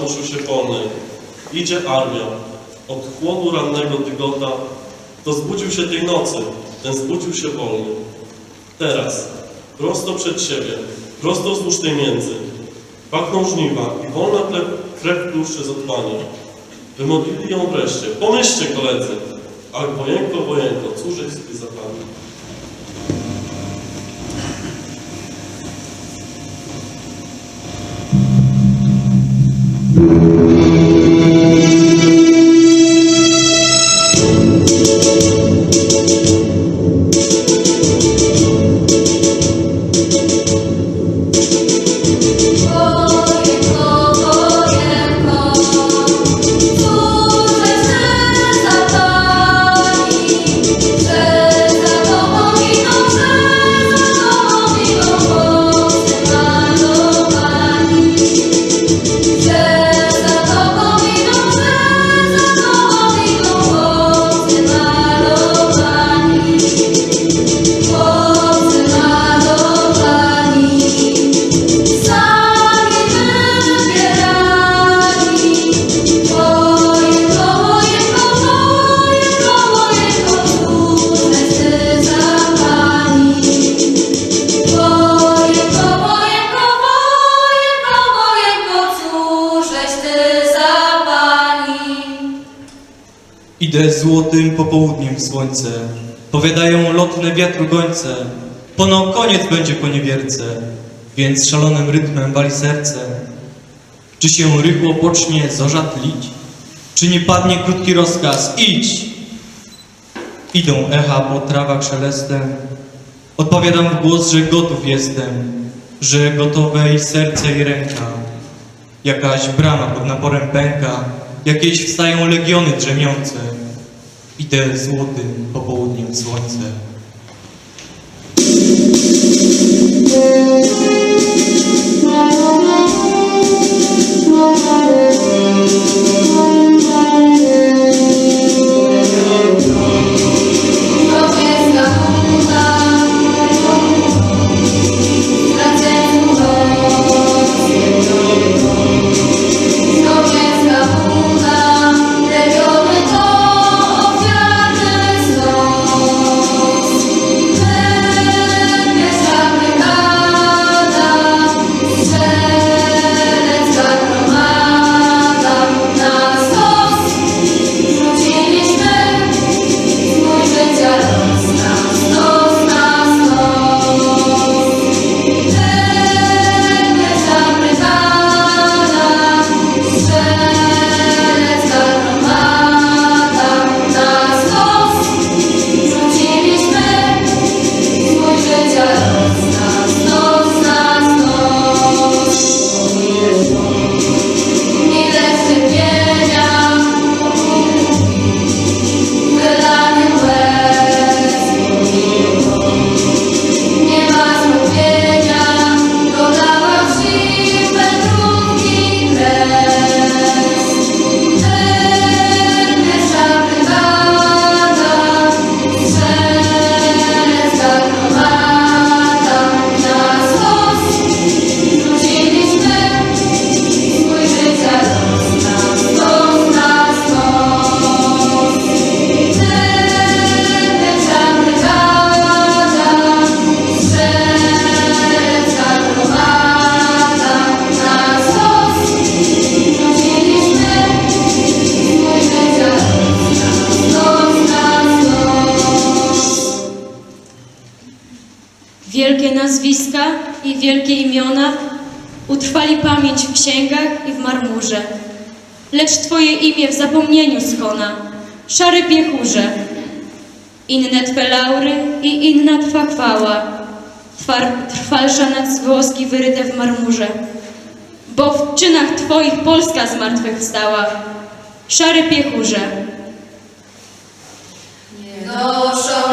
ruszył się polny. Idzie armia. Od chłodu rannego dygota, to zbudził się tej nocy, ten zbudził się wolny. Teraz, prosto przed siebie, prosto wzdłuż tej między, pachną żniwa i wolna krew, krew tłuszczy z otchłani. Wymodlili ją wreszcie. Pomyślcie, koledzy, ale wojenko, wojenko, cóż jest za popołudniem słońce, powiadają lotne wiatru gońce, pono koniec będzie po niewierce, więc szalonym rytmem wali serce. Czy się rychło pocznie zorza tlić? Czy nie padnie krótki rozkaz, idź! Idą echa po trawach szelestem, odpowiadam w głos, że gotów jestem, że gotowe i serce i ręka. Jakaś brama pod naporem pęka, jakieś wstają legiony drzemiące. Idę złotym popołudniem słońce. Utrwali pamięć w księgach i w marmurze. Lecz Twoje imię w zapomnieniu skona, szary piechurze. Inne Twe laury i inna Twa chwała, trwalsza nad włoski wyryte w marmurze. Bo w czynach Twoich Polska zmartwychwstała, szary piechurze. Nie noszą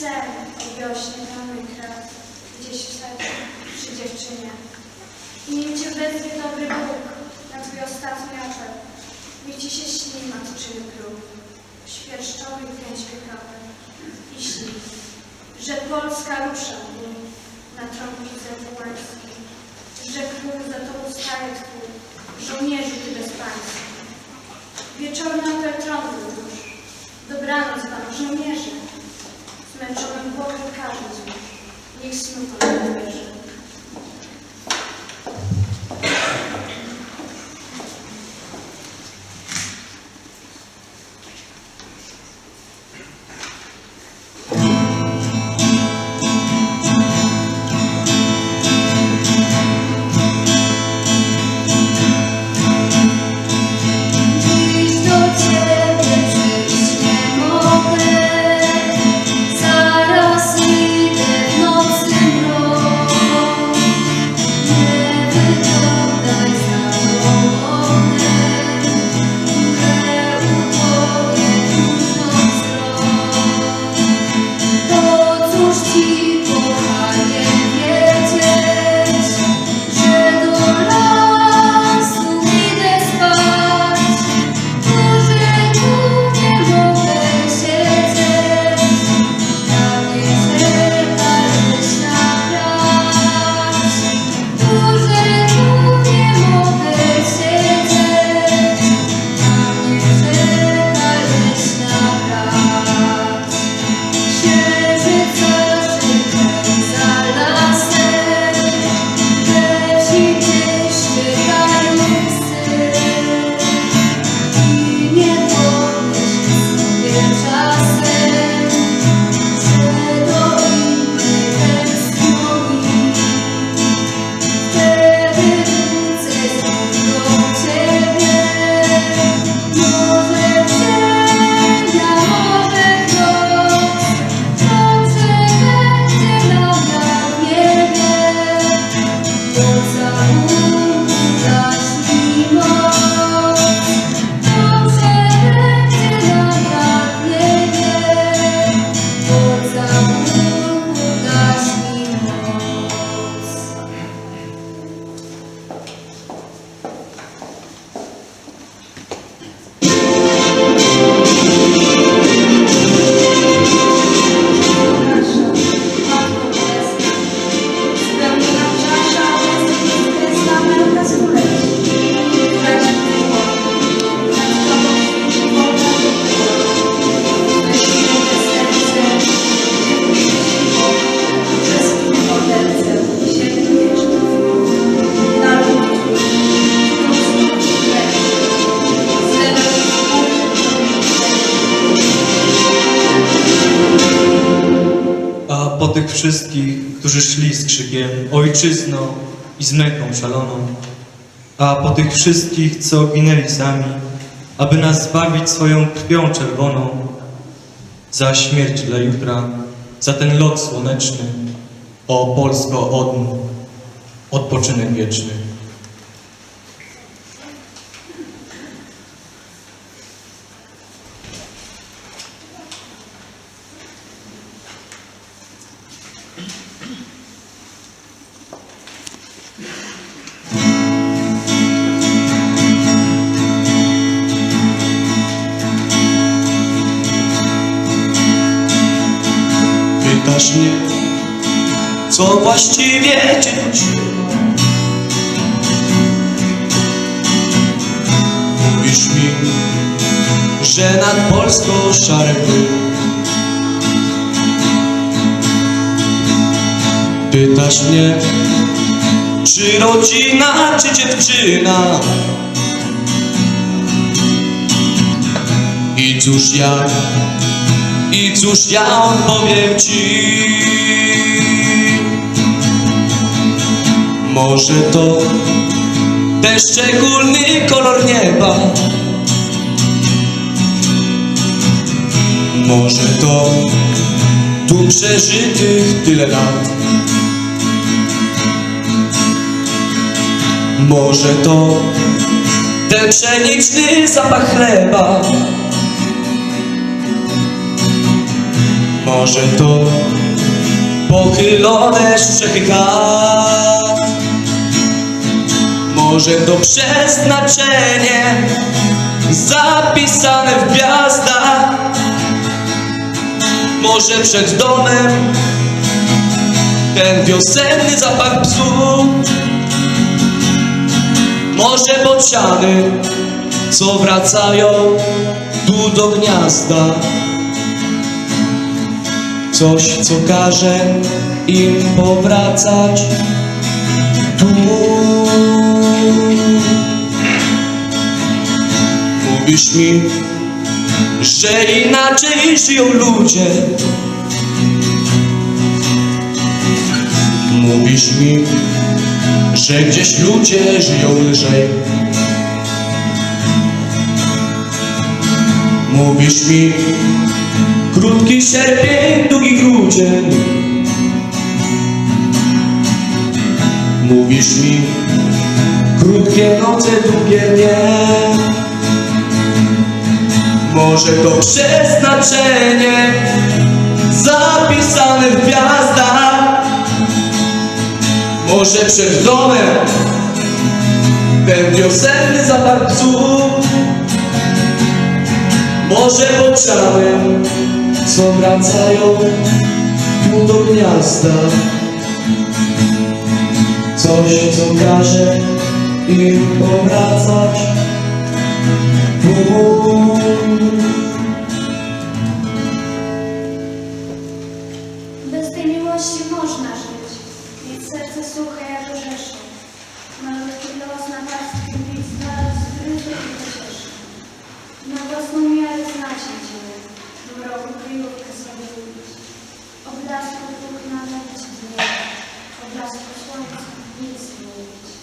sen o wiośnie pełnej krat, gdzieś w przy dziewczynie. I nim cię wezwie dobry Bóg na twój ostatni apel, niech ci się śni matczyny grób, świerszczowy i śni, że Polska rusza w nim na trąbnicy wołańskiej, że król za tobą staje twój, żołnierzy ty bez państwa. Wieczorna petrony już, dobranoc panu żołnierze, zmęczonym głową każdy złóż, niech snu pan nie wierzy. Po tych wszystkich, którzy szli z krzykiem Ojczyzno i z męką szaloną, a po tych wszystkich, co ginęli sami, aby nas zbawić swoją krwią czerwoną, za śmierć dla jutra, za ten lot słoneczny, o Polsko odmów, odpoczynek wieczny. Pytasz mnie, co właściwie trzyma? Mówisz mi, że nad Polską szary. Pytasz mnie, czy rodzina, czy dziewczyna? I cóż ja i cóż ja odpowiem ci? Może to ten szczególny kolor nieba? Może to tu przeżytych tyle lat? Może to ten pszeniczny zapach chleba Może to pochylone strzechy chat Może to przeznaczenie zapisane w gwiazdach? Może przed domem ten wiosenny zapach psu? Może bociany, co wracają tu do gniazda Coś, co każe im powracać. Tu. Mówisz mi, że inaczej żyją ludzie. Mówisz mi, że gdzieś ludzie żyją lżej. Mówisz mi, krótki sierpień, grudzień Mówisz mi, krótkie noce, długie dnie. Może to przeznaczenie zapisane w gwiazdach. Może przed domem ten wiosenny zapach psu. Może bociany, co wracają tu do gniazda Coś, co każe im powracać tu słońca nic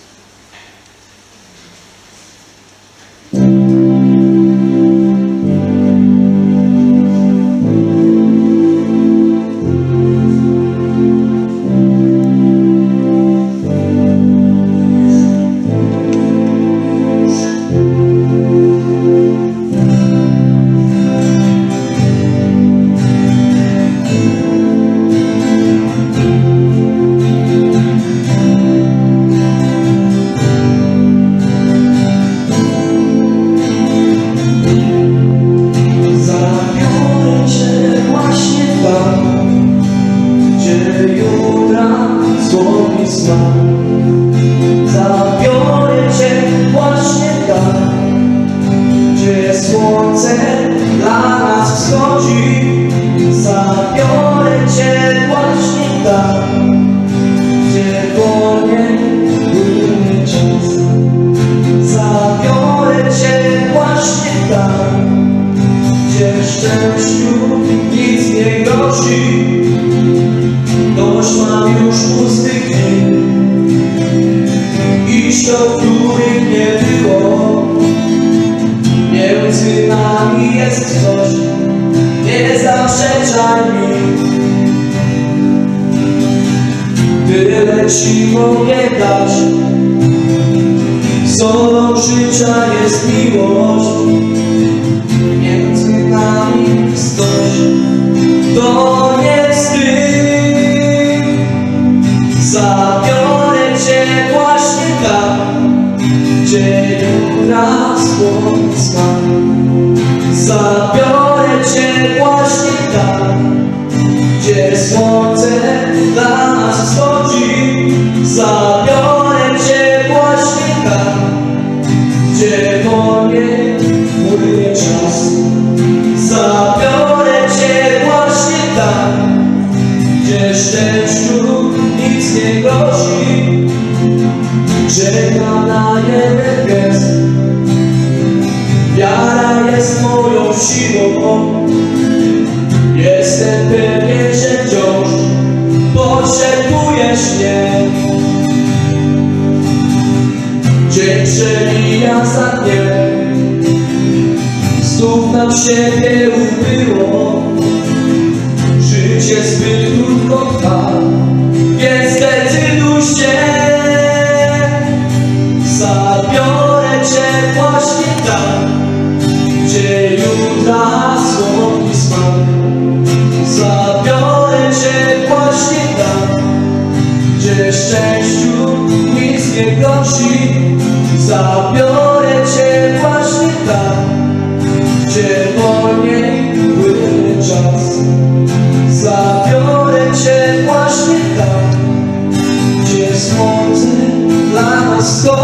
szczęściu nic nie grozi. Czekam na jeden gest, wiara jest moją siłą. Jestem pewien, że wciąż potrzebujesz mnie. Dzień przemija za dniem Znów nam siebie ubyło dla